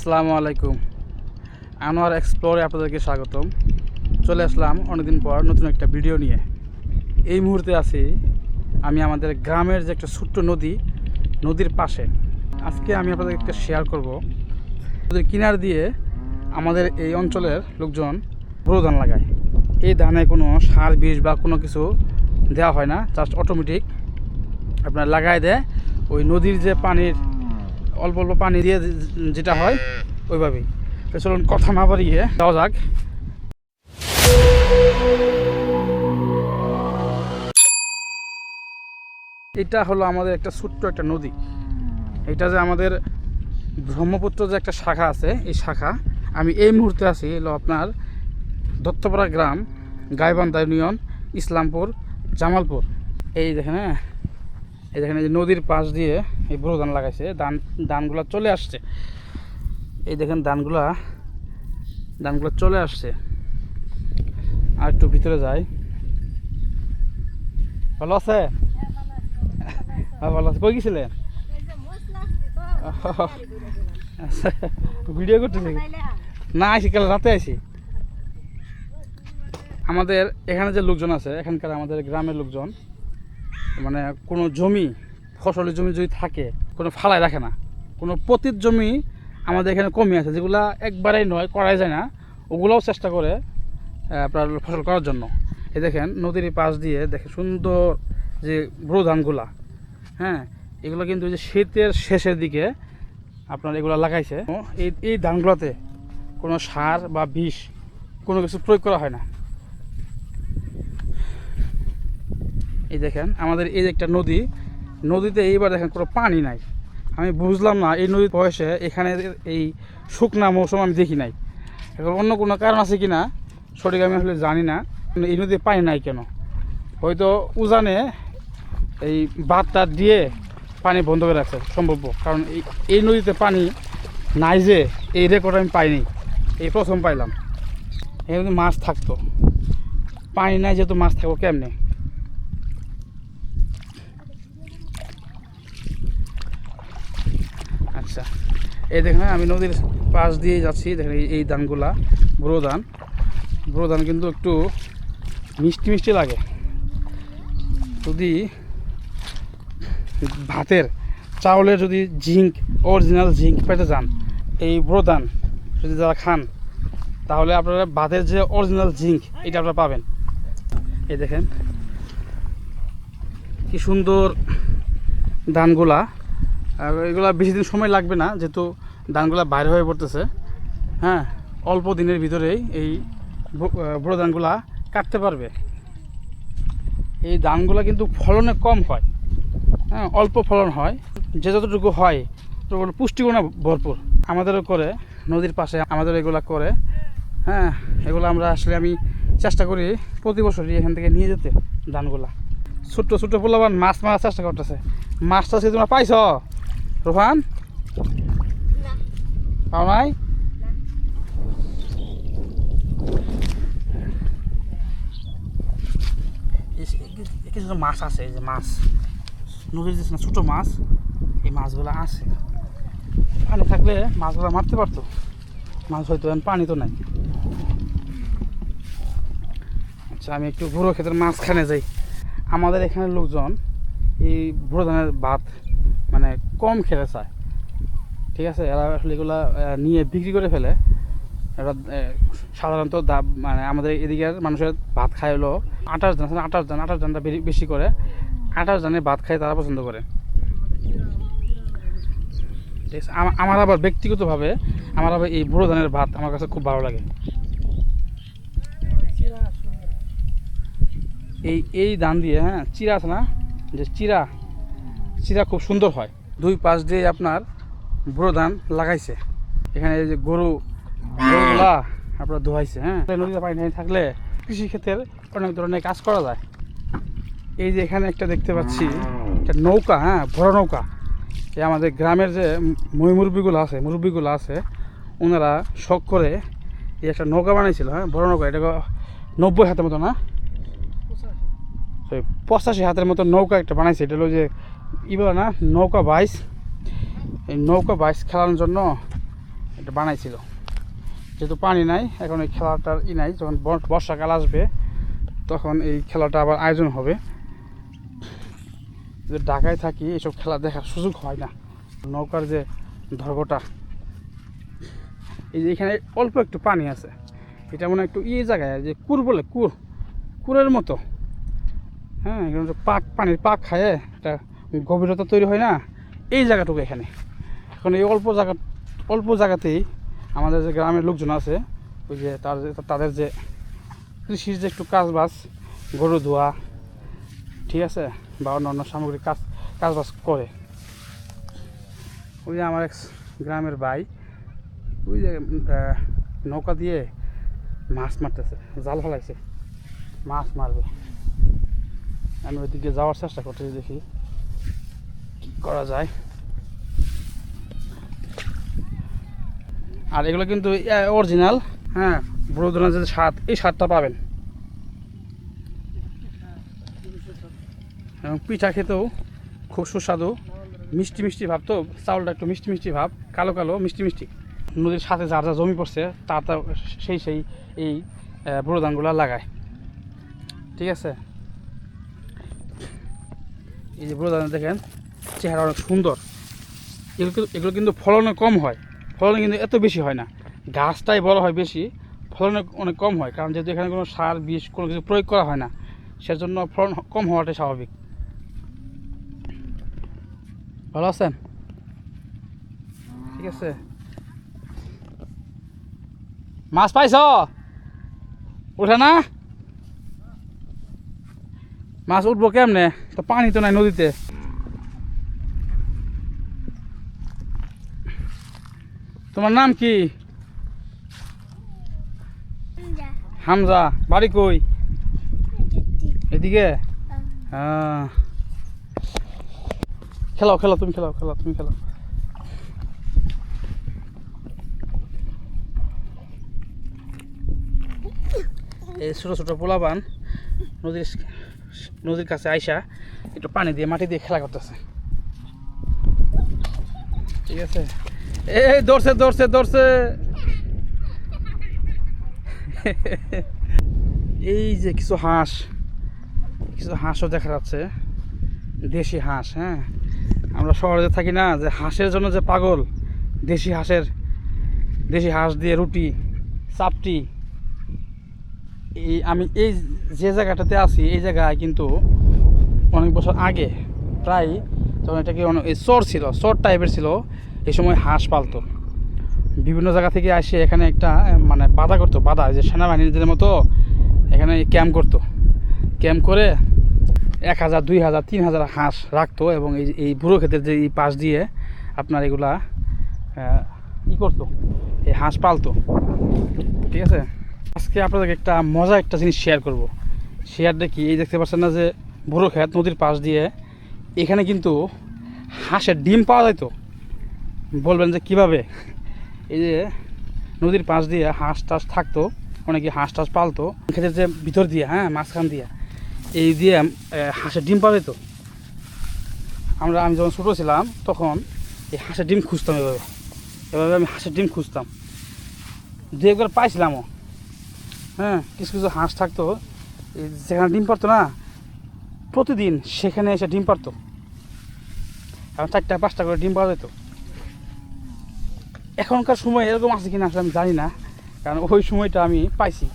আসসালামু আলাইকুম। আনোয়ার এক্সপ্লোরে আপনাদেরকে স্বাগতম। চলে আসলাম অনেকদিন পর নতুন একটা ভিডিও নিয়ে। এই মুহূর্তে আছি আমি আমাদের গ্রামের যে একটা ছোট্ট নদী, নদীর পাশে। আজকে আমি আপনাদের একটা শেয়ার করব। নদীর কিনার দিয়ে আমাদের এই অঞ্চলের লোকজন বড়ো ধান লাগায়। এই ধানে কোনো সার বীজ বা কোনো কিছু দেওয়া হয় না জাস্ট অটোমেটিক আপনার লাগায় দেয়। ওই নদীর যে পানির অল্প অল্প পানি দিয়ে যেটা হয়, ওইভাবেই। তো চলুন কথা না বাড়িয়ে যাওয়া যাক। এটা হলো আমাদের একটা ছোট্ট একটা নদী। এটা যে আমাদের ব্রহ্মপুত্র যে একটা শাখা আছে, এই শাখা, আমি এই মুহূর্তে আছি হলো আপনার দত্তপাড়া গ্রাম, গাইবান্ধা ইউনিয়ন, ইসলামপুর, জামালপুর। এই দেখেন হ্যাঁ? এই দেখেন, এই নদীর পাশ দিয়ে এই বড় ধান লাগাইছে, ধান, ধানগুলা চলে আসছে। এই দেখেন ধানগুলা, ধানগুলো চলে আসছে। আর একটু ভিতরে যাই। ভালো আছে? হ্যাঁ ভালো আছে। কই গেছিলেন? ভিডিও করতেছি। না আইসি কাল রাতে আইসি আমাদের এখানে যে লোকজন আছে, এখানকার আমাদের গ্রামের লোকজন মানে কোনো জমি ফসলের জমি যদি থাকে, কোনো ফালায় রাখে না। কোনো পতিত জমি আমাদের এখানে কমে আছে, যেগুলা একবারেই নয়, করাই যায় না। ওগুলোও চেষ্টা করে আপনার ফসল করার জন্য। এই দেখেন, নদীর পাশ দিয়ে দেখে সুন্দর যে বড় ধানগুলা হ্যাঁ? এগুলো কিন্তু যে শীতের শেষের দিকে আপনার এগুলো লাগাইছে। এই এই ধানগুলোতে কোনো সার বা বিষ কোনো কিছু প্রয়োগ করা হয় না। এই দেখেন, আমাদের এই একটা নদী নদীতে এইবার দেখেন কোনো পানি নাই। আমি বুঝলাম না, এই নদীর বয়সে এখানে এই শুকনা মৌসুম আমি দেখি নাই। এখন অন্য কোনো কারণ আছে কি না সঠিক আমি আসলে জানি না। এই নদীতে পানি নাই কেন? হয়তো উজানে এই বাঁধটা দিয়ে পানি বন্ধ করে রাখছে সম্ভব কারণ এই এই নদীতে পানি নাই যে, এই রেকর্ড আমি পাইনি। এই প্রথম পাইলাম। নদীতে মাছ থাকতো। পানি নাই যেহেতু মাছ থাকব কেমনে আচ্ছা এই দেখেন, আমি নদীর পাশ দিয়ে যাচ্ছি। দেখেন, এই- ধানগুলা, বুড়ো ধান। বুড়ো ধান কিন্তু একটু মিষ্টি মিষ্টি লাগে। যদি ভাতের, চাউলের যদি জিঙ্ক অরিজিনাল জিঙ্ক পেতে যান এই বুড়ো ধান যদি যারা খান, তাহলে আপনারা ভাতের যে অরিজিনাল জিঙ্ক এটা আপনারা পাবেন। এই দেখেন, কি সুন্দর ধানগুলা। আর এগুলা বেশি দিন সময় লাগবে না, যেহেতু ধানগুলা বাইরে হয়ে পড়তেছে। হ্যাঁ অল্প দিনের ভিতরেই এই বড় ধানগুলা কাটতে পারবে। এই ধানগুলা কিন্তু ফলনে কম হয়। হ্যাঁ অল্প ফলন হয়। যে যতটুকু হয়, ততটুকু পুষ্টিগুণে ভরপুর। আমাদেরও করে, নদীর পাশে আমাদের এগুলা করে। হ্যাঁ এগুলো আমরা আসলে আমি চেষ্টা করি প্রতি বছরই এখান থেকে নিয়ে যেতে ধানগুলা। ছোট্ট ছোট্ট পোলাবান মাছ মারার চেষ্টা করতেছে। মাছ কি তোমরা পাইছ? রোহান? পাও নাই কিছু মাছ আছে এই যে মাছ। নদীর যে ছোটো মাছ এই মাছগুলো আছে। পানি থাকলে মাছগুলো মারতে পারতো। মাছ হয়তো এখন পানি তো নাই। আচ্ছা আমি একটু বুড়ো ক্ষেতের মাঝখানে যাই। আমাদের এখানে লোকজন এই বুড়ো ধানের ভাত মানে কম খেতে চায়। ঠিক আছে? এরা আসলে এগুলা নিয়ে বিক্রি করে ফেলে। এরা সাধারণত দাম মানে আমাদের এদিকের মানুষের ভাত খায় হলো আঠাশ ধান না, আঠাশ ধান আঠাশ ধানটা বেশি করে। আঠাশ ধানের ভাত খায় তারা পছন্দ করে। ঠিক আছে? আমা- আমার আবার ব্যক্তিগতভাবে আমার আবার এই বুড়ো ধানের ভাত আমার কাছে খুব ভালো লাগে। এই এই ধান দিয়ে হ্যাঁ চিরা আছে না? যে চিরা। চিরা খুব সুন্দর হয়। দুই পাশ দিয়ে আপনার বুড়ো ধান লাগাইছে। এখানে এই যে গরু গরুগুলা আপনার ধোয়াইছে হ্যাঁ? নদীতে পানি থাকলে কৃষি ক্ষেত্রের অনেক ধরনের কাজ করা যায়। এই যে এখানে একটা দেখতে পাচ্ছি একটা নৌকা হ্যাঁ বড় নৌকা। এই আমাদের গ্রামের যে মই মুরব্বিগুলো আছে মুরব্বিগুলো আছে ওনারা শখ করে এই একটা নৌকা বানাইছিল হ্যাঁ বড় নৌকা। এটা নব্বই হাতের মতো না? ওই পঁচাশি হাতের মতো নৌকা একটা বানাইছে। এটা হলো যে ই বলে না নৌকা বাইশ এই নৌকা বাইশ খেলানোর জন্য এটা বানাইছিল। যেহেতু পানি নাই, এখন এই খেলাটার ই নাই, যখন বর্ষাকাল আসবে, তখন এই খেলাটা আবার আয়োজন হবে। যে ঢাকায় থাকি এসব খেলা দেখার সুযোগ হয় না। নৌকার যে ধর্গটা এই যে এখানে অল্প একটু পানি আছে। এটা মনে একটু ইয়ে জায়গায়, যে কুর বলে, কুর। কুরের মতো। হ্যাঁ এখানে পাক পানির পাক খায় একটা গভীরতা তৈরি হয় না, এই জায়গাটুকু এখানে। এখন এই অল্প জায়গা অল্প জায়গাতেই আমাদের যে গ্রামের লোকজন আছে, ওই যে তার তাদের যে কৃষির যে একটু কাজবাজ, গরু ধোয়া, ঠিক আছে? বা অন্য অন্য সামগ্রিক কাজ কাজবাজ করে। ওই যে আমার এক গ্রামের ভাই, ওই যে নৌকা দিয়ে মাছ মারতেছে, জাল ফেলাইছে। মাছ মারবে। আমি ওইদিকে যাওয়ার চেষ্টা করতেছি দেখি। করা যায়। আর এগুলো কিন্তু অরিজিনাল হ্যাঁ ব্রোদনের যে স্বাদ, এই স্বাদটা পাবেন। এবং পিঠা খেতেও খুব সুস্বাদু। মিষ্টি মিষ্টি ভাব তো, চাউলটা একটু মিষ্টি মিষ্টি ভাব, কালো কালো, মিষ্টি মিষ্টি। নদীর সাথে যার যা জমি পড়ছে তা তা সেই সেই এই বুড়ো লাগায়। ঠিক আছে? এই যে বুড়ো ধান দেখেন চেহারা অনেক সুন্দর। এগুলো কিন্তু- এগুলো কিন্তু ফলনে কম হয়। ফলনে কিন্তু এত বেশি হয় না। গাছটাই বড় হয় বেশি। ফলনে অনেক কম হয়। কারণ যেহেতু এখানে কোনো সার, বিষ, কোনো কিছু প্রয়োগ করা হয় না, সেজন্য ফলন কম হওয়াটাই স্বাভাবিক। ভালো আছেন? ঠিক আছে। মাছ পাইছ? ওঠে না? মাছ উঠবো কেমনে? তো পানি তো নাই নদীতে। তোমার নাম কি? হামজা। বাড়ি কই? এদিকে। হ্যাঁ খেলাও খেলাও তুমি খেলাও খেলাও তুমি খেলাও। এই ছোটো ছোটো পোলাবান নদীর নদীর কাছে আইসা একটু পানি দিয়ে মাটি দিয়ে খেলা করতেছে। ঠিক আছে? এই দৌড়ছে দৌড়ছে দৌড়ছে। এই যে কিছু হাঁস, কিছু হাঁসও দেখা যাচ্ছে। দেশি হাঁস হ্যাঁ? আমরা শহরে থাকি না, যে হাঁসের জন্য যে পাগল, দেশি হাঁসের, দেশি হাঁস দিয়ে রুটি, চাপটি। এই আমি এই যে জায়গাটাতে আছি, এই জায়গায় কিন্তু অনেক বছর আগে, প্রায়, যখন এটা কি অনেক এই চর ছিল, চর টাইপের ছিল এই সময় হাঁস পালতো। বিভিন্ন জায়গা থেকে আসে এখানে একটা মানে বাধা করতো, বাধা, যে সেনাবাহিনীদের মতো এখানে ক্যাম্প করতো। ক্যাম্প করে এক হাজার, দুই হাজার, তিন হাজার হাঁস রাখতো এবং এই এই বুড়ো ক্ষেতের যে এই পাশ দিয়ে আপনার এগুলা ই করতো, এই হাঁস পালতো। ঠিক আছে? আজকে আপনাদেরকে একটা মজা একটা জিনিস শেয়ার করব। শেয়ার দেখি, এই দেখতে পাচ্ছেন না যে বুড়ো ক্ষেত নদীর পাশ দিয়ে এখানে কিন্তু হাঁসের ডিম পাওয়া যেত বলবেন যে কীভাবে? এই যে নদীর পাশ দিয়ে হাঁস টাস থাকতো, অনেকে হাঁস টাস পালতো। ক্ষেতের যে ভিতর দিয়ে হ্যাঁ মাঝখান দিয়ে, এই দিয়ে হাঁসের ডিম পাওয়া যেত আমরা, আমি যখন ছোটো ছিলাম, তখন এই হাঁসের ডিম খুঁজতাম এভাবে। এভাবে আমি হাঁসের ডিম খুঁজতাম। দু একবার পাইছিলামও। হ্যাঁ কিছু কিছু হাঁস থাকতো যেখানে ডিম পারতো না, প্রতিদিন সেখানে এসে ডিম পারতো। এখন চারটা, পাঁচটা করে ডিম পাওয়া যেত। এখনকার সময় এরকম আছে কিনা আসলে আমি জানি না কারণ ওই সময়টা আমি পাইছি।